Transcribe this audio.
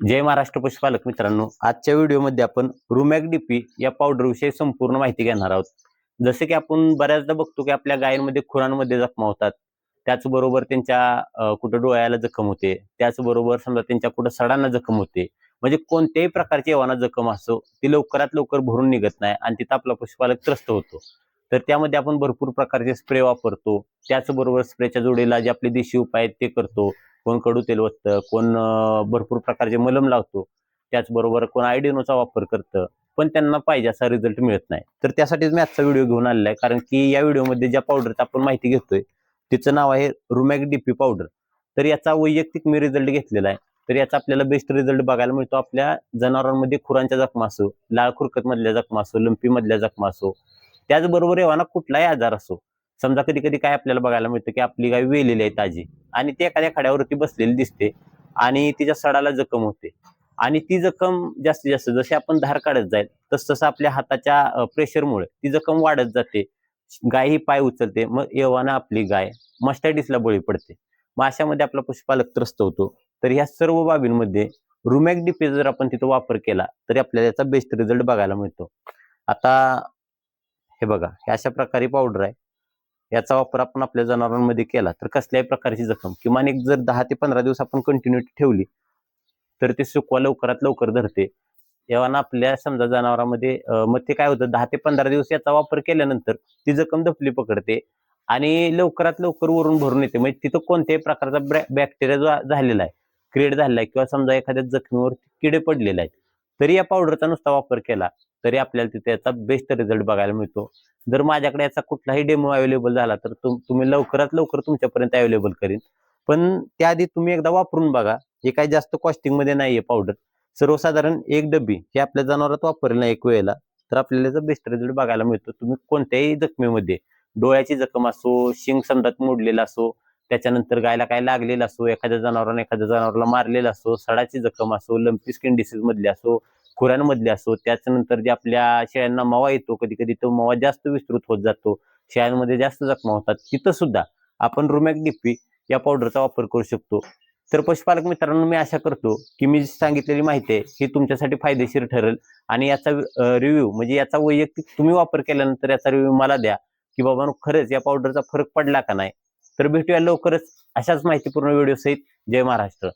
जय महाराष्ट्र पशुपालक मित्रांनो. आजच्या व्हिडिओमध्ये आपण रुमॅक डीपी या पावडरविषयी संपूर्ण माहिती घेणार आहोत. जसे की आपण बऱ्याचदा बघतो की आपल्या गायींमध्ये खुरांमध्ये जखमा होतात. त्याचबरोबर त्यांच्या कुठं डोळ्याला जखम होते. त्याचबरोबर समजा त्यांच्या कुठं सडांना जखम होते. म्हणजे कोणत्याही प्रकारची येवाना जखम असो ती लवकरात लवकर भरून निघत नाही आणि तिथं आपला पशुपालक त्रस्त होतो. तर त्यामध्ये आपण भरपूर प्रकारचे स्प्रे वापरतो. त्याचबरोबर स्प्रेच्या जोडीला जे आपले देशी उपाय आहेत ते करतो. कोण कडू तेल ओततं कोण भरपूर प्रकारचे मलम लावतो त्याचबरोबर कोण आयडिनोचा वापर करतं पण त्यांना पाहिजे असा रिझल्ट मिळत नाही. तर त्यासाठीच मी आजचा व्हिडिओ घेऊन आलेला आहे कारण की या व्हिडिओमध्ये ज्या पावडरचा आपण माहिती घेतोय तिचं नाव आहे रुमॅक डीपी पावडर तर याचा वैयक्तिक मी रिझल्ट घेतलेला आहे. तर याचा आपल्याला बेस्ट रिझल्ट बघायला मिळतो आपल्या जनावरांमध्ये खुरांच्या जखमा असो लाळ खुरकत मधल्या जखमा असो लंपीमधल्या जखमा असो त्याचबरोबर एव्हाना कुठलाही आजार असो समजा कधी कधी काय आपल्याला बघायला मिळतं की आपली गाय वेलेली आहे ताजी. आणि ती एखाद्या खड्यावरती बसलेली दिसते आणि तिच्या सडाला जखम होते. आणि ती जखम जास्तीत जास्त जशी आपण धार काढत जाईल तस तसं आपल्या हाताच्या प्रेशरमुळे ती जखम वाढत जाते. गाय ही पाय उचलते मग एव्हाना आपली गाय मस्टॅटिसला बळी पडते. मग अशामध्ये आपला पशुपालक त्रस्त होतो. तर ह्या सर्व बाबींमध्ये रुमॅक डीपे जर आपण तिथं वापर केला तरी आपल्याला याचा बेस्ट रिझल्ट बघायला मिळतो. आता हे बघा हे अशा प्रकारे पावडर आहे. याचा वापर आपण आपल्या जनावरांमध्ये केला तर कसल्याही प्रकारची जखम. किमान एक जर दहा ते पंधरा दिवस आपण कंटिन्युटी ठेवली तर ते सुकवा लवकरात लवकर धरते. तेव्हा आपल्या समजा जनावरांमध्ये मग ते काय होतं दहा ते पंधरा दिवस याचा वापर केल्यानंतर ती जखम धपली पकडते आणि लवकरात लवकर वरून भरून येते. म्हणजे तिथं कोणत्याही प्रकारचा बॅक्टेरिया जो झालेला आहे क्रिएट झालेला आहे किंवा समजा एखाद्या जखमीवर किडे पडलेले आहेत तरी या पावडरचा नुसता वापर केला. तरी आपल्याला तिथे याचा बेस्ट रिझल्ट बघायला मिळतो. जर माझ्याकडे याचा कुठलाही डेमो अवेलेबल झाला तर तुम- तुम्ही लवकरात लवकर तुमच्यापर्यंत अवेलेबल करीन. पण त्याआधी तुम्ही एकदा वापरून बघा. हे काही जास्त कॉस्टिंगमध्ये नाही नाहीये पावडर सर्वसाधारण एक डब्बी हे आपल्या जनावरात वापरेल ना एक वेळेला तर आपल्याला याचा बेस्ट रिझल्ट बघायला मिळतो. तुम्ही कोणत्याही जखमेमध्ये डोळ्याची जखम असो शिंग समजात मोडलेला असो त्याच्यानंतर गायला काय लागलेला असो एखाद्या जनावराने एखाद्या जनावराला मारलेला असो सडाची जखम असो लंपी स्किन डिसीज मधली असो खुरांमधले असो त्याच्यानंतर जे आपल्या शेळ्यांना मवा येतो कधी कधी तो मवा जास्त विस्तृत होत जातो शेळ्यांमध्ये जास्त जखमा होतात तिथं सुद्धा आपण रुमॅक डिपी या पावडरचा वापर करू शकतो. तर पशुपालक मित्रांनो मी आशा करतो की मी सांगितलेली माहिती आहे ही तुमच्यासाठी फायदेशीर ठरेल आणि याचा रिव्ह्यू म्हणजे याचा वैयक्तिक तुम्ही वापर केल्यानंतर याचा रिव्ह्यू मला द्या की बाबा खरंच या पावडरचा फरक पडला का नाही? तर भेटूया लवकरच अशाच माहितीपूर्ण व्हिडिओ सहित. जय महाराष्ट्र.